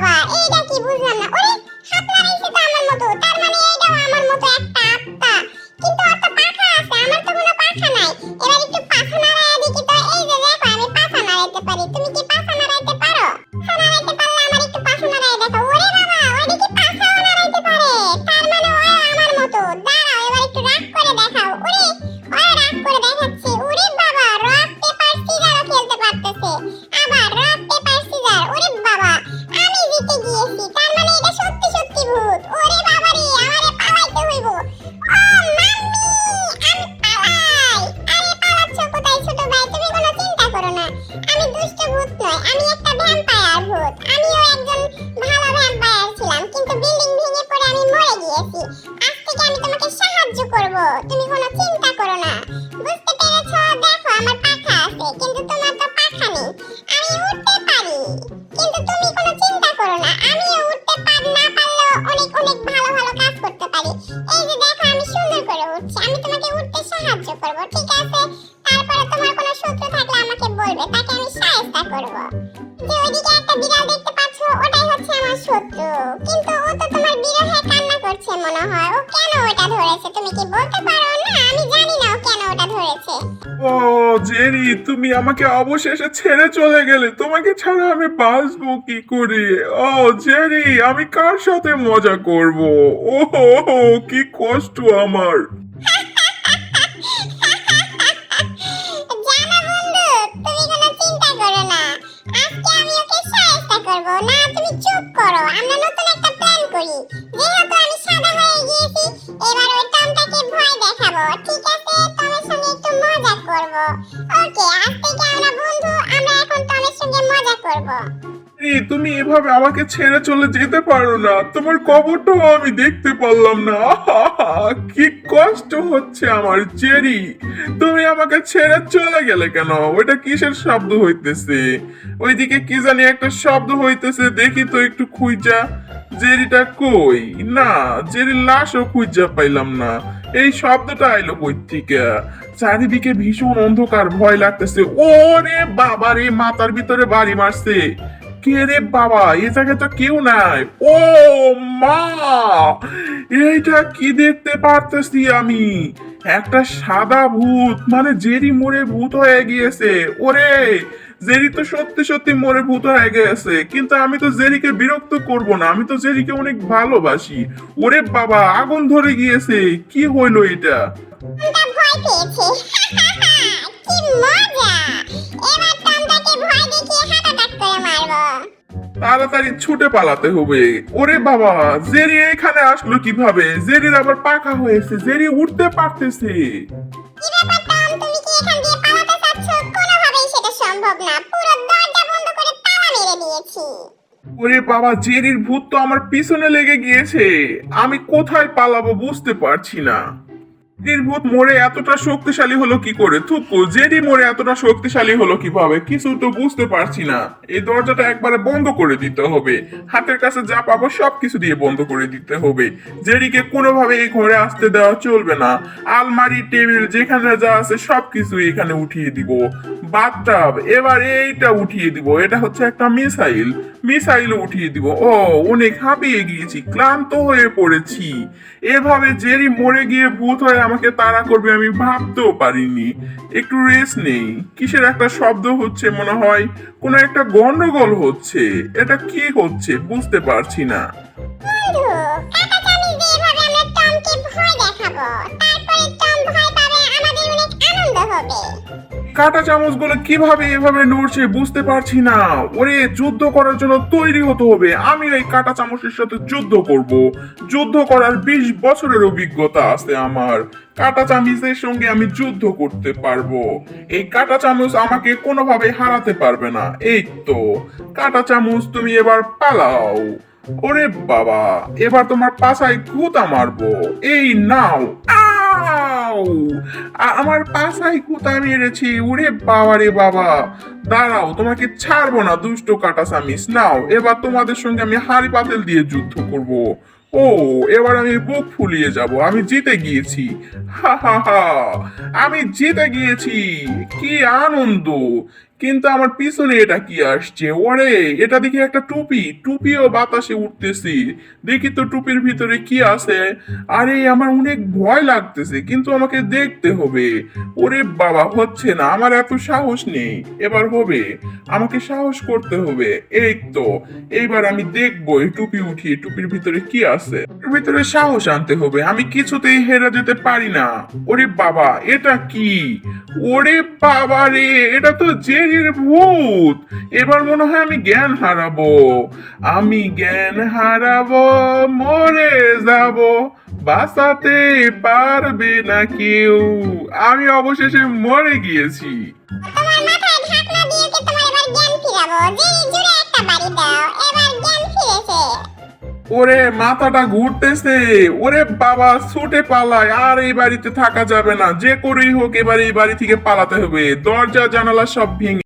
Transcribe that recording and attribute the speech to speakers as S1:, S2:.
S1: বাবা, এইটা কি বুঝলাম না। ওরে হাতলা রইছে তো আমার মতো। তার মানে এইটাও আমার মতো একটা আত্মা। কিন্তু ওর তো পাখা আছে, আমার তো কোনো পাখা নাই। এবার একটু পাখা নাড়ায় দেখি তো। এই যে দেখো, আমি পাখা নাড়াইতে পারি। করব। একটা বিড়াল দেখতে পাচ্ছ, ওটাই হচ্ছে আমার শত্রু। কিন্তু ও তো তোমার কান্না করছে মনে হয়। ও কেন ওটা ধরেছে? তুমি কি বলতে পারো? না, আমি জানি না ও কেন ওটা ধরেছে।
S2: ও জেরি তুমি আমাকে অবশেষে ছেড়ে চলে গেলে। তোমাকে ছাড়া আমি বাঁচবো কি করে? ও জেরি আমি কার সাথে মজা করব? ও কি কষ্ট আমার। এই, তুমি এভাবে আমাকে ছেড়ে চলে যেতে পারো না। তোমার কবরটাও আমি দেখতে পারলাম না। কি কষ্ট হচ্ছে আমার জেরি তুমি আমাকে ছেড়ে চলে গেলে কেন? ওইটা কিসের শব্দ হইতেছে? ওইদিকে কি জানি একটা শব্দ হইতেছে দেখি তো একটু খুঁজা। জেরিটা কই? না জেরির লাশও খুঁজা পাইলাম না। এই শব্দটা আইলো কই থেকে চারিদিকে ভীষণ অন্ধকার ভয় লাগতেছে। ওরে বাবা রে মাথার ভিতরে বাড়ি মারছে। কে রে বাবা? এ জায়গায় তো কেউ নাই। ও মা! এইটা কি দেখতে পারতেছি আমি? একটা সাদা ভূত মানে জেরি মরে ভূত হয়ে গিয়েছে। ওরে, জেরি তো সত্যি সত্যি মরে ভূত হয়ে গেছে কিন্তু আমি তো জেরিকে বিরক্ত করব না, আমি তো জেরিকে অনেক ভালোবাসি। ওরে বাবা, আগুন ধরে গিয়েছে, কি হইল এটা?
S1: ভয় পেয়েছে। কি মজা!
S2: তাড়াতাড়ি ছুটে পালাতে হবে। ওরে বাবা জেরি এখানে আসলো কীভাবে? জেরির আবার পাখা হয়েছে জেরি উঠতে পারতেছে। ওরে বাবা জেরির ভূত তো আমার পিছনে লেগে গিয়েছে। আমি কোথায় পালাবো বুঝতে পারছি না। জেরির ভূত মরে এতটা শক্তিশালী হলো কি করে? থুকু জেরি মরে এতটা শক্তিশালী হলো কীভাবে? কিছু তো বুঝতে পারছি না। এই দরজাটা একবারে বন্ধ করে দিতে হবে। হাতের কাছে যা পাবো সব কিছু দিয়ে বন্ধ করে দিতে হবে। জেরিকে কোনোভাবে এই ঘরে আসতে দেওয়া চলবে না। আলমারি, টেবিল, যেখানে যা আছে সব কিছু এখানে উঠিয়ে দিব। বাথটাব, এবার এইটা উঠিয়ে দিব। এটা হচ্ছে একটা মিসাইল। মিসাইল উঠিয়ে দিব। ও, অনেক হাঁপিয়ে গিয়েছি, ক্লান্ত হয়ে পড়েছি। এভাবে জেরি মরে গিয়ে ভূত হয়ে আমাকে তাড়া করবে আমি ভাবতেও পারিনি। একটু রেস্ট নেই। কিসের একটা শব্দ হচ্ছে মনে হয়, কোনো একটা গন্ডগোল হচ্ছে। এটা কি হচ্ছে বুঝতে পারছি না।
S1: টমকে ভয় দেখাবো
S2: কাটা চামচগুলো কীভাবে এভাবে নড়ছে বুঝতে পারছি না। ওরে, যুদ্ধ করার জন্য তৈরি হতে হবে। আমি এই কাটা চামচের সাথে যুদ্ধ করব। যুদ্ধ করার বিশ বছরের অভিজ্ঞতা আছে আমার। কাটা চামচের সঙ্গে আমি যুদ্ধ করতে পারব। এই কাটা চামচ আমাকে কোনোভাবে হারাতে পারবে না। এই তো, কাটা চামচ তুমি এবার পালাও। ওরে বাবা, এবার তোমার পাশায় গুতা মারবো। এই নাও। আ- আমার পাছায় কোথায় মেরেছি। উড়ে বাবা রে বাবা। দাঁড়াও, তোমাকে ছাড়বো না, দুষ্ট কাটা সামিস নাও, এবার তোমাদের সঙ্গে আমি হাড়ি পাতেল দিয়ে যুদ্ধ করব। ও, এবার আমি বুক ফুলিয়ে যাব। আমি জিতে গিয়েছি। হা হা হা। আমি জিতে গিয়েছি। কি আনন্দ। কিন্তু আমার পিছনে এটা কি আসছে? ওরে, এটা দেখি একটা টুপি। টুপিও বাতাসে উঠতেছি। দেখি তো টুপির ভিতরে কি আছে। আরে, আমার অনেক ভয় লাগতেছে, কিন্তু আমাকে দেখতে হবে। ওরে বাবা, হচ্ছে না, আমার এত সাহস নেই। এবার হবে। আমাকে সাহস করতে হবে। এই তো, এইবার আমি দেখব টুপি উঠিয়ে, টুপির ভিতরে কি আছে। ভিতরে সাহস আনতে হবে। আমি কিছুতেই হেরে যেতে পারি না। ওরে বাবা, এটা কি? ওরে বাবা রে, এটা তো জেরির ভূত। এবার মনে হয় আমি জ্ঞান হারাবো। আমি জ্ঞান হারাবো, মরে যাব। বাঁচাতে পারবে না কেউ। আমি অবশেষে মরে গিয়েছি।
S1: তোমার মাথায় ঢাকনা দিয়ে তোমার এবার জ্ঞান ফিরাবো।
S2: ওরে মাথাটা ঘুরতেছে, ওরে বাবা, ছুটে পালায়, আর এই বাড়িতে থাকা যাবে না। যে করেই হোক, এবার এই বাড়ি থেকে পালাতে হবে। দরজা, জানালা সব ভেঙে